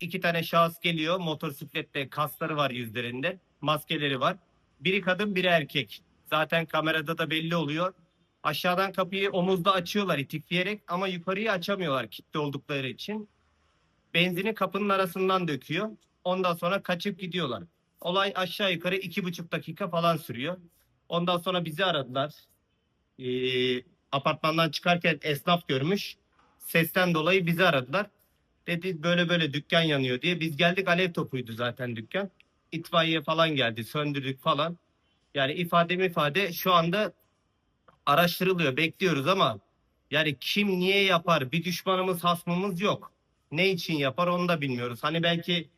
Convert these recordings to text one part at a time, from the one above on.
iki tane şahıs geliyor. Motosiklette kasları var yüzlerinde. Maskeleri var. Biri kadın biri erkek. Zaten kamerada da belli oluyor. Aşağıdan kapıyı omuzda açıyorlar itikleyerek ama yukarıyı açamıyorlar kilitli oldukları için. Benzini kapının arasından döküyor. Ondan sonra kaçıp gidiyorlar. Olay aşağı yukarı iki buçuk dakika falan sürüyor. Ondan sonra bizi aradılar. Ee, apartmandan çıkarken esnaf görmüş. Sesten dolayı bizi aradılar. Dedi böyle böyle dükkan yanıyor diye. Biz geldik alev topuydu zaten dükkan. İtfaiye falan geldi söndürdük falan. Yani ifade ifade şu anda araştırılıyor bekliyoruz ama yani kim niye yapar bir düşmanımız hasmımız yok. Ne için yapar onu da bilmiyoruz. Hani belki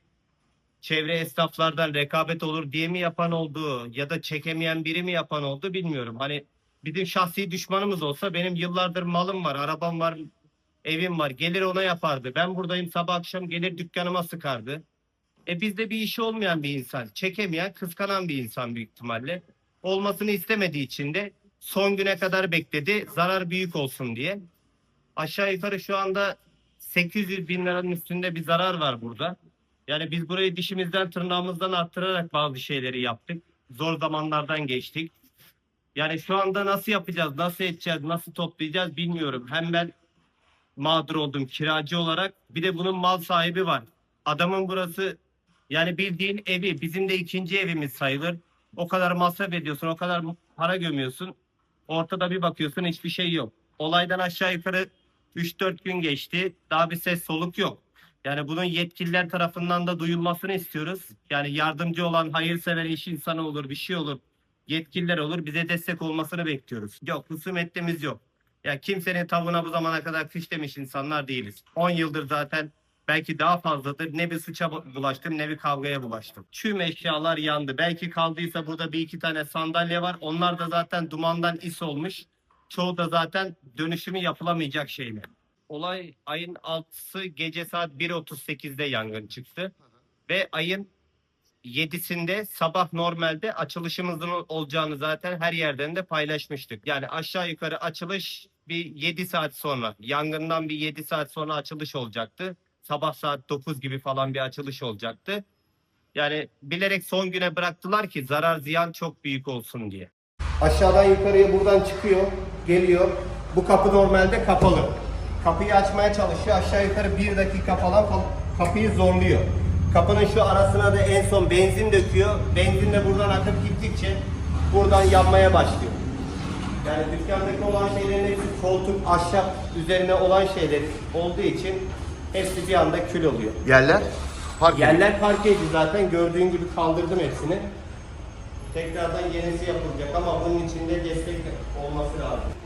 çevre esnaflardan rekabet olur diye mi yapan oldu ya da çekemeyen biri mi yapan oldu bilmiyorum. Hani bizim şahsi düşmanımız olsa benim yıllardır malım var, arabam var, evim var. Gelir ona yapardı. Ben buradayım sabah akşam gelir dükkanıma sıkardı. E bizde bir işi olmayan bir insan, çekemeyen, kıskanan bir insan büyük ihtimalle. Olmasını istemediği için de son güne kadar bekledi. Zarar büyük olsun diye. Aşağı yukarı şu anda 800 bin liranın üstünde bir zarar var burada. Yani biz burayı dişimizden tırnağımızdan arttırarak bazı şeyleri yaptık. Zor zamanlardan geçtik. Yani şu anda nasıl yapacağız, nasıl edeceğiz, nasıl toplayacağız bilmiyorum. Hem ben mağdur oldum kiracı olarak. Bir de bunun mal sahibi var. Adamın burası yani bildiğin evi. Bizim de ikinci evimiz sayılır. O kadar masraf ediyorsun, o kadar para gömüyorsun. Ortada bir bakıyorsun hiçbir şey yok. Olaydan aşağı yukarı 3-4 gün geçti. Daha bir ses soluk yok. Yani bunun yetkililer tarafından da duyulmasını istiyoruz. Yani yardımcı olan hayırsever iş insanı olur, bir şey olur. Yetkililer olur. Bize destek olmasını bekliyoruz. Yok, husumetimiz yok. Ya kimsenin tavuğuna bu zamana kadar kış demiş insanlar değiliz. 10 yıldır zaten belki daha fazladır. Ne bir suça bu- bulaştım ne bir kavgaya bulaştım. Tüm eşyalar yandı. Belki kaldıysa burada bir iki tane sandalye var. Onlar da zaten dumandan is olmuş. Çoğu da zaten dönüşümü yapılamayacak şeyler. Olay ayın 6'sı gece saat 1.38'de yangın çıktı. Ve ayın 7'sinde sabah normalde açılışımızın olacağını zaten her yerden de paylaşmıştık. Yani aşağı yukarı açılış bir 7 saat sonra, yangından bir 7 saat sonra açılış olacaktı. Sabah saat 9 gibi falan bir açılış olacaktı. Yani bilerek son güne bıraktılar ki zarar ziyan çok büyük olsun diye. Aşağıdan yukarıya buradan çıkıyor, geliyor. Bu kapı normalde kapalı. Kapıyı açmaya çalışıyor. Aşağı yukarı bir dakika falan kap- kapıyı zorluyor. Kapının şu arasına da en son benzin döküyor. Benzin de buradan akıp gittikçe buradan yanmaya başlıyor. Yani dükkandaki olan şeylerin hepsi koltuk, ahşap üzerine olan şeyler olduğu için hepsi bir anda kül oluyor. Yerler? Park Yerler parkeydi zaten gördüğün gibi kaldırdım hepsini. Tekrardan yenisi yapılacak ama bunun için de destek olması lazım.